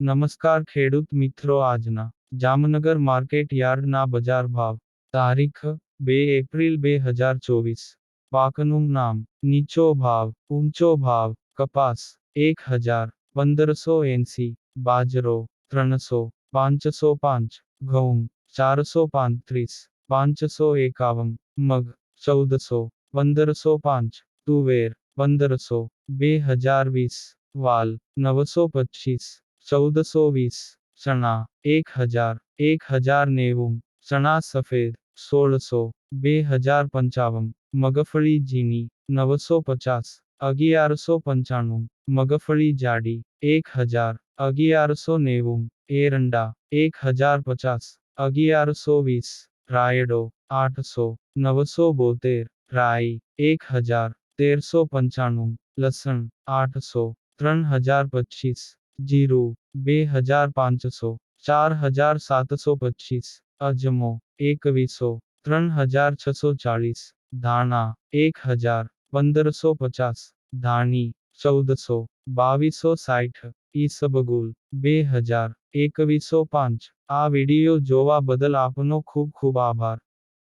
નમસ્કાર ખેડૂત મિત્રો આજના જામનગર માર્કેટ યાર્ડના બજાર ભાવ તારીખ બે એપ્રિલ બે હજાર ચોવીસ પાકનું નામ નીચો ભાવ ઊંચો ભાવ કપાસ એક હજાર પંદરસો એંસી બાજરો ત્રણસો પાંચસો પાંચ ઘઉં ચારસો પાંત્રીસ પાંચસો એકાવન મગ ચૌદસો પંદરસો પાંચ તુવેર પંદરસો બે હજાર વીસ વાલ નવસો પચીસ ચૌદસો વીસ ચણા એક હજાર એક હજાર નેવું ચણા સફેદ સોળસો બે હજાર પંચાવન મગફળી ઝીણી નવસો પચાસ અગિયારસો પંચાણું મગફળી જાડી એક હજાર અગિયારસો નેવું એરંડા એક હજાર પચાસ અગિયારસો વીસ રાયડો આઠસો નવસો બોતેર રાઈ એક હજાર તેરસો પંચાણું લસણ આઠસો ત્રણ હજાર પચીસ જીરું, બે હજાર પાંચસો, ચાર હજાર સાતસો પચીસ, અજમો, એકવીસો, ત્રણ હજાર છસો ચાળીસ, ધાણા, એક હજાર પંદરસો પચાસ, ધાણી, ચૌદસો, બાવીસો સાઠ, ઈસબગુલ, બે હજાર, એકવીસો પાંચ. આ વીડિયો જોવા બદલ આપનો ખૂબ ખૂબ આભાર.